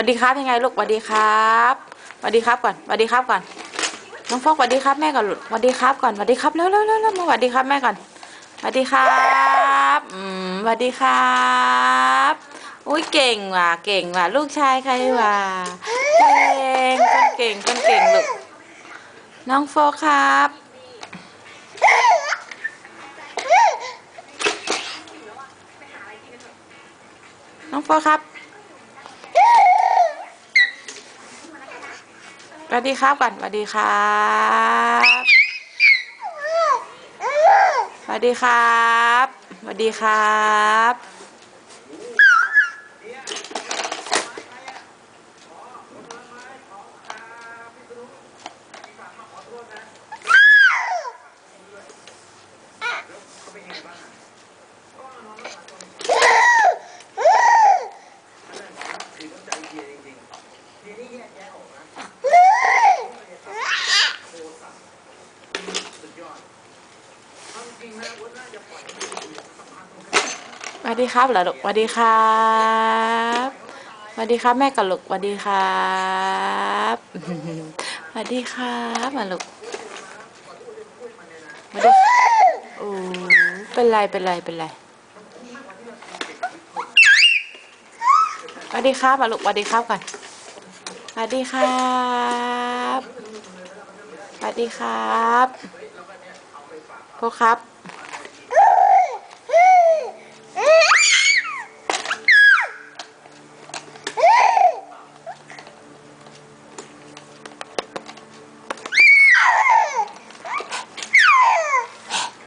วัสดีครับยังไงลูกสวัสดีครับสวัสดีครับก่อนสวัสดีครับก่อน น้องฟอกสวัสดีครับแม่ก่อนลูกสวัสดีครับก่อนสวัสดีครับเร็วเร็วเร็วเร็วมาสวัสดีครับแม่ก่อนสวัสดีครับอืมสวัสดีครับอุ้ยเก่งว่ะเก่งว่ะลูกชายใครว่ะเก่งคนเก่งคนเก่งลูกน้องโฟกครับน้องโฟกครับ สวัสดีครับก่อนสวัสดีครับสวัสดีครับสวัสดีครับ สวัสดีครับหรอลูกสวัสดีครับสวัสดีครับแม่กับลูกสวัสดีครับสวัสดีครับมาลูกสวัสดีโอ้เป็นไรเป็นไรเป็นไรสวัสดีครับมาลูกสวัสดีครับก่อนสวัสดีครับสวัสดีครับพวกครับ